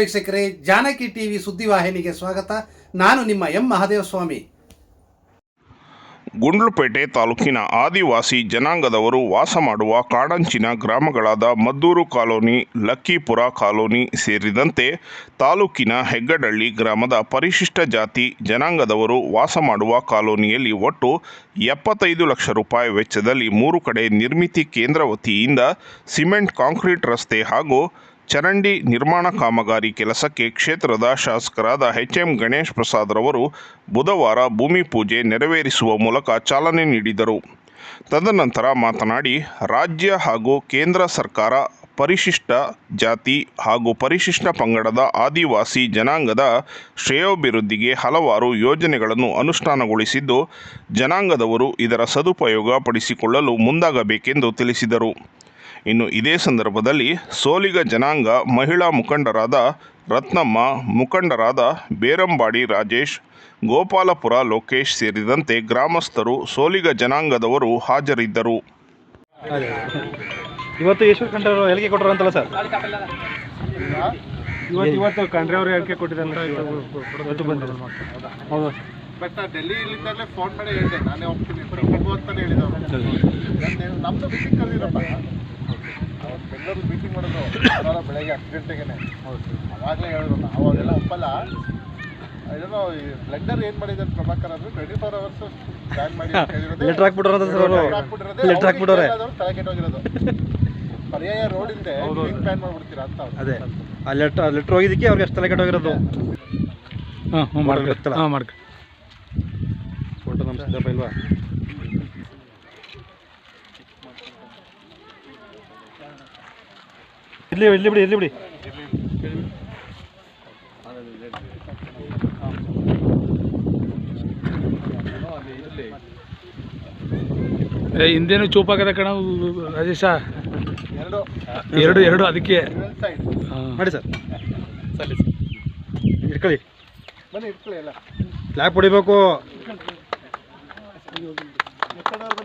ವೀಕ್ಷಕರೇ, ಜಾನಕಿ ಟಿವಿ ಸುದ್ದಿವಾಹಿನಿಗೆ ಸ್ವಾಗತ. ನಾನು ನಿಮ್ಮ ಎಂ ಮಹಾದೇವಸ್ವಾಮಿ. ಗುಂಡ್ಲುಪೇಟೆ ತಾಲೂಕಿನ ಆದಿವಾಸಿ ಜನಾಂಗದವರು ವಾಸ ಮಾಡುವ ಕಾಡಂಚಿನ ಗ್ರಾಮಗಳಾದ ಮದ್ದೂರು ಕಾಲೋನಿ, ಲಕ್ಕಿಪುರ ಕಾಲೋನಿ ಸೇರಿದಂತೆ ತಾಲೂಕಿನ ಹೆಗ್ಗಡಳ್ಳಿ ಗ್ರಾಮದ ಪರಿಶಿಷ್ಟ ಜಾತಿ ಜನಾಂಗದವರು ವಾಸ ಮಾಡುವ ಕಾಲೋನಿಯಲ್ಲಿ ಒಟ್ಟು ಎಪ್ಪತ್ತೈದು ಲಕ್ಷ ರೂಪಾಯಿ ವೆಚ್ಚದಲ್ಲಿ ಮೂರು ಕಡೆ ನಿರ್ಮಿತಿ ಕೇಂದ್ರ ವತಿಯಿಂದ ಸಿಮೆಂಟ್ ಕಾಂಕ್ರೀಟ್ ರಸ್ತೆ ಹಾಗೂ ಚರಂಡಿ ನಿರ್ಮಾಣ ಕಾಮಗಾರಿ ಕೆಲಸಕ್ಕೆ ಕ್ಷೇತ್ರದ ಶಾಸಕರಾದ ಎಚ್ ಎಂ ಗಣೇಶ್ ಪ್ರಸಾದ್ ರವರು ಬುಧವಾರ ಭೂಮಿ ಪೂಜೆ ನೆರವೇರಿಸುವ ಮೂಲಕ ಚಾಲನೆ ನೀಡಿದರು. ತದನಂತರ ಮಾತನಾಡಿ, ರಾಜ್ಯ ಹಾಗೂ ಕೇಂದ್ರ ಸರ್ಕಾರ ಪರಿಶಿಷ್ಟ ಜಾತಿ ಹಾಗೂ ಪರಿಶಿಷ್ಟ ಪಂಗಡದ ಆದಿವಾಸಿ ಜನಾಂಗದ ಶ್ರೇಯೋಭಿವೃದ್ಧಿಗೆ ಹಲವಾರು ಯೋಜನೆಗಳನ್ನು ಅನುಷ್ಠಾನಗೊಳಿಸಿದ್ದು, ಜನಾಂಗದವರು ಇದರ ಸದುಪಯೋಗ ಪಡಿಸಿಕೊಳ್ಳಲು ಮುಂದಾಗಬೇಕೆಂದು ತಿಳಿಸಿದರು. ಇನ್ನು ಇದೇ ಸಂದರ್ಭದಲ್ಲಿ ಸೋಲಿಗ ಜನಾಂಗ ಮಹಿಳಾ ಮುಖಂಡರಾದ ರತ್ನಮ್ಮ ಮುಖಂಡರಾದ ಬೇರಂಬಾಡಿ ರಾಜೇಶ್ ಗೋಪಾಲಪುರ ಲೋಕೇಶ್ ಸೇರಿದಂತೆ ಗ್ರಾಮಸ್ಥರು ಸೋಲಿಗ ಜನಾಂಗದವರು ಹಾಜರಿದ್ದರು. ಇವತ್ತು ಈಶ್ವರ್ ಖಂಡ್ರೆ ಅವರು ಹೇಳಿಕೆ ಕೊಟ್ಟರು ಅಂತಲ್ಲ ಸರ್? ಇವತ್ತು ಇವತ್ತು ಖಂಡ್ರೆ ಅವರು ಹೇಳಿಕೆ ಕೊಟ್ಟಿದ್ದಾರೆ ಇವತ್ತು ಹೌದು ಬಟ್ ಫೋನ್ ಮಾಡಿ ಹೇಳಿದೆ ನಾನೇ ಹೋಗ್ತೀನಿ. ಮೀಟಿಂಗ್ ಕರೆದಿರಪ್ಪ ಬೆಂಗಳೂರು ಮೀಟಿಂಗ್ ಮಾಡೋದು ಶನಿವಾರ ಬೆಳಗ್ಗೆ ಹತ್ತು ಗಂಟೆಗೆ ಅವಾಗಲೇ ಹೇಳಿದ್ರು ನಾವು. ಅದೆಲ್ಲ ಒಪ್ಪಲ್ಲ. ಏನೋ ಈ ಬ್ಲೆಂಡರ್ ಏನು ಮಾಡಿದ್ದಾರೆ ಪ್ರಭಾಕರ್ ಅಂದ್ರೆ ಟ್ವೆಂಟಿ ಫೋರ್ ಅವರ್ಸ್ ಪ್ಲಾನ್ ಮಾಡಿ ಲೆಟ್ರ್ ಹಾಕ್ಬಿಟ್ರು ಅಂತ ಸರ್ ಅವರು. ಲೆಟರ್ ಹಾಕ್ಬಿಟ್ಟಿರೋದೇ. ಲೆಟ್ರ್ ಹಾಕ್ಬಿಟ್ಟವ್ರೆ ತಲೆ ಕೆಟ್ಟೋಗಿರೋದು. ಪರ್ಯಾಯ ರೋಡ್ ಇಂದ ಹೆಂಗ್ ಪ್ಲಾನ್ ಮಾಡ್ಬಿಡ್ತೀರಾ ಅಂತ ಅವ್ರು. ಅದೇ. ಆ ಲೆಟ್ರ್ ಲೆಟ್ರ್ ಹೋಗಿದ್ದಕ್ಕೆ ಅವ್ರಿಗೆ ಅಷ್ಟು ತಲೆ ಕೆಟ್ಟೋಗಿರೋದು. ಹಾಂ ಹ್ಞೂ ಮಾಡ್ಕ. ಗೊತ್ತಲ್ಲ? ಹಾಂ ಮಾಡ್ಕ. ಫೋಟೋ ನಮ್ಮ ಸಿದ್ದಪ್ಪ ಇಲ್ವಾ ಇಲ್ಲಿ ಇಲ್ಲಿ ಬಿಡಿ ಇಲ್ಲಿ ಬಿಡಿ. ಏ ಹಿಂದೇನು ಚೂಪಾಗದ ಕಣ ರಾಜೇಶ? ಎರಡು. ಎರಡು ಎರಡು ಅದಕ್ಕೆ. ಹಾಂ. ಮಾಡಿ ಸರ್. ಇಟ್ಕೊಳ್ಳಿ. ಬನ್ನಿ ಇಟ್ಕೊಳ್ಳಿ ಎಲ್ಲ. ಲ್ಯಾಪ್ ಹೊಡಿಬೇಕು ಮುಖಂಡವ್ರು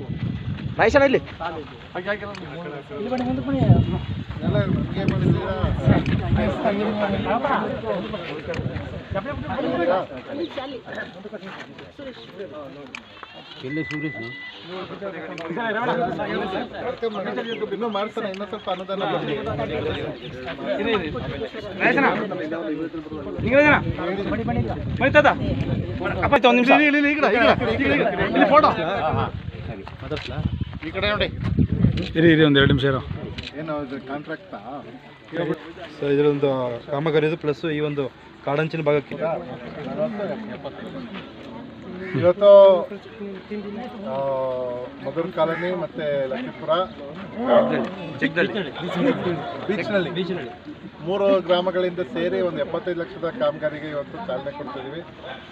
ರಾಯಸಣ್ಣ ಇಲ್ಲಿ. ಎಲ್ಲಿ ಸುರೇಶ್ ಇನ್ನೂ ಮಾಡ್ತಾನೆ ಇನ್ನೂ ಸ್ವಲ್ಪ ಅನುದಾನ. ಅಪ್ಪ ಒಂದು ನಿಮಿಷ. ಇಲ್ಲಿ ಫೋಟೋ ಈ ಕಡೆ ನೋಡಿ. ಇರಿ ಇರಿ ಒಂದು ಎರಡು ನಿಮಿಷ ಇರೋ. ಏನು ಇದು ಕಾಂಟ್ರಾಕ್ಟಾ ಸರ್ ಇದರೊಂದು ಕಾಮಗಾರಿದು ಪ್ಲಸ್ ಈ ಒಂದು ಕಾಡಂಚಿನ ಭಾಗಕ್ಕೆ. ಇವತ್ತು ಮಧುರ್ ಕಾಲೋನಿ ಮತ್ತೆ ಲಕ್ಷ್ಮೀಪುರ, ಬೀಚ್ನಲ್ಲಿ. ಮೂರು ಗ್ರಾಮಗಳಿಂದ ಸೇರಿ ಒಂದು ಎಪ್ಪತ್ತೈದು ಲಕ್ಷದ ಕಾಮಗಾರಿಗೆ ಇವತ್ತು ಚಾಲನೆ ಕೊಡ್ತಿದ್ದೀವಿ.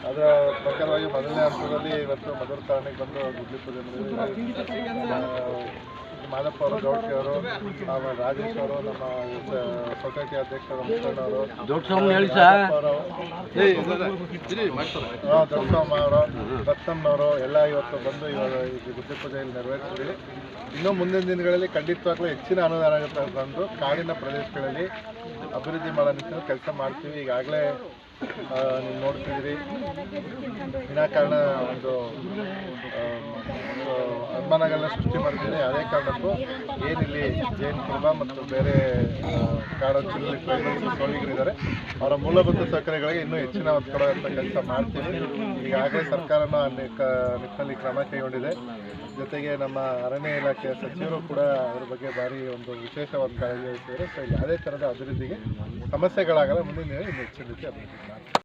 ಅದರ ಪ್ರಕಾರವಾಗಿ ಮೊದಲನೇ ಹಂತದಲ್ಲಿ ಇವತ್ತು ಮಧುರ್ ಕಾಲೋನಿಗೆ ಬಂದು ಗುಡ್ಲಿ ಮಾದಪ್ಪ ಅವರು ಗೌಡ್ತಿ ಅವರು ಆಮೇಲೆ ರಾಜೇಶ್ ಅವರು ನಮ್ಮ ಸೊಸೈಟಿ ಅಧ್ಯಕ್ಷರು ಮುಖಂಡವರು ದೊಡ್ಡಮ್ಮ ಅವರು. ರತ್ನಮ್ಮನವರು ಎಲ್ಲ ಇವತ್ತು ಬಂದು ಇವಾಗ ಈ ಗುಡ್ಡೆ ಪೂಜೆಯಲ್ಲಿ ನೆರವೇರಿಸಿದ್ವಿ. ಇನ್ನೂ ಮುಂದಿನ ದಿನಗಳಲ್ಲಿ ಖಂಡಿತವಾಗ್ಲೂ ಹೆಚ್ಚಿನ ಅನುದಾನ ಬಂದು ಕಾಡಿನ ಪ್ರದೇಶಗಳಲ್ಲಿ ಅಭಿವೃದ್ಧಿ ಮಾಡೋ ನಿಟ್ಟಿನಲ್ಲಿ ಕೆಲಸ ಮಾಡ್ತೀವಿ. ಈಗಾಗಲೇ ನೀವು ನೋಡ್ತಿದ್ದೀರಿ. ವಿನಾಕಾರಣ ಒಂದು ಅನುಮಾನಗಳನ್ನ ಸೃಷ್ಟಿ ಮಾಡ್ತಿದೆ ಅದೇ ಕಾರಣಕ್ಕೂ ಏನಿಲ್ಲಿ ಜೈನ್ ಕುರುಬ ಮತ್ತು ಬೇರೆ ಟ್ರೈಬಲ್ಸ್ ಸೋಲಿಗರಿದ್ದಾರೆ ಅವರ ಮೂಲಭೂತ ಸೌಕರ್ಯಗಳಿಗೆ ಇನ್ನೂ ಹೆಚ್ಚಿನ ಒತ್ತಡ ಕೊಡುವಂಥ ಕೆಲಸ ಮಾಡ್ತೀವಿ. ಈಗಾಗಲೇ ಸರ್ಕಾರನ ಅನೇಕ ನಿಟ್ಟಿನಲ್ಲಿ ಕ್ರಮ ಕೈಗೊಂಡಿದೆ. ಜೊತೆಗೆ ನಮ್ಮ ಅರಣ್ಯ ಇಲಾಖೆಯ ಸಚಿವರು ಕೂಡ ಅದ್ರ ಬಗ್ಗೆ ಭಾರಿ ಒಂದು ವಿಶೇಷವಾದ ಕಾಳಜಿ ವಹಿಸಿದ್ದಾರೆ ಸೊ ಯಾವುದೇ ಥರದ ಅಭಿವೃದ್ಧಿಗೆ ಸಮಸ್ಯೆಗಳಾಗಲ್ಲ. ಮುಂದಿನ ಇನ್ನೂ ಹೆಚ್ಚಿನ ರೀತಿ back.